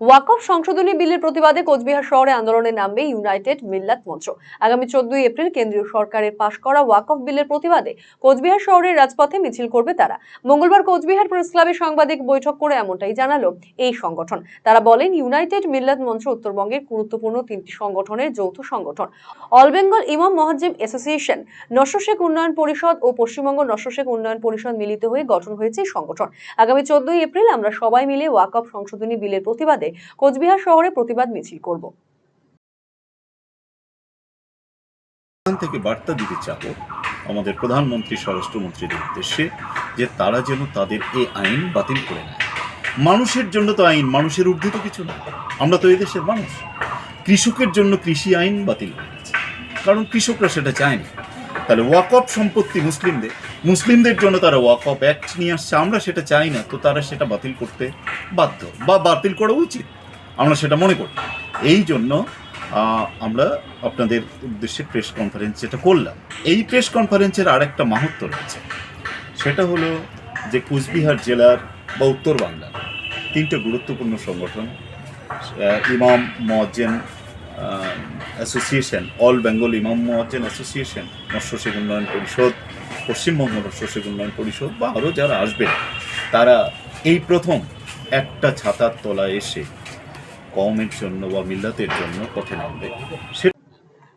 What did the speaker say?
ওয়াকফ সংশোধনী বিলের প্রতিবাদে কোচবিহার শহরে আন্দোলনে নামবে ইউনাইটেড মিল্লাত মঞ্চ। আগামী চোদ্দই এপ্রিল কেন্দ্রীয় সরকারের পাশ করা ওয়াকফ বিলের প্রতিবাদে কোচবিহার শহরের রাজপথে মিছিল করবে তারা। মঙ্গলবার কোচবিহার প্রেস ক্লাবে সাংবাদিক বৈঠক করে এমনটাই জানালো এই সংগঠন। তারা বলেন, ইউনাইটেড মিল্লাত মঞ্চ উত্তরবঙ্গের গুরুত্বপূর্ণ তিনটি সংগঠনের যৌথ সংগঠন। অল বেঙ্গল ইমাম মহাজিম অ্যাসোসিয়েশন নস্যশেখ উন্নয়ন পরিষদ ও পশ্চিমবঙ্গ নস্যশেখ উন্নয়ন পরিষদ মিলিত হয়ে গঠন হয়েছে এই সংগঠন। আগামী চোদ্দই এপ্রিল আমরা সবাই মিলে ওয়াকফ সংশোধনী বিলের প্রতিবাদে কোচবিহার শহরে প্রতিবাদ মিছিল করব। থেকে বার্তা দিতে চাবো আমাদের প্রধানমন্ত্রী স্বরাষ্ট্রমন্ত্রীর উদ্দেশ্যে যে তারা যেন তাদের এই আইন বাতিল করে নেয়। মানুষের জন্য তো আইন, মানুষের ঊর্ধ্বে তো কিছু না আমরা তো এই দেশের মানুষ। কৃষকের জন্য কৃষি আইন বাতিল হয়ে গেছে। কারণ কৃষকরা সেটা চায় না তাহলে ওয়াকফ সম্পত্তি মুসলিমদের। মুসলিমদের জন্য তারা ওয়াকফ অ্যাক্ট নিয়ে আসছে, আমরা সেটা চাই না। তো তারা সেটা বাতিল করতে বাধ্য। বা বাতিল করা উচিত। আমরা সেটা মনে করি। এই জন্য আমরা আপনাদের উদ্দেশ্যে প্রেস কনফারেন্স যেটা করলাম, এই প্রেস কনফারেন্সের আর একটা মাহাত্ম রয়েছে। সেটা হলো যে কুচবিহার জেলার বা উত্তর বাংলার তিনটে গুরুত্বপূর্ণ সংগঠন ইমাম মজ্জেন অ্যাসোসিয়েশন অল বেঙ্গল ইমাম মজ্জেন অ্যাসোসিয়েশন মৎস্যশেখ উন্নয়ন পরিষদ পশ্চিমবঙ্গ শস্যের উন্নয়ন পরিষদ বা আরও যারা আসবেন তারা এই প্রথম একটা ছাতার তলায় এসে কমের জন্য বা মিল্লাতের জন্য পথে নামবে।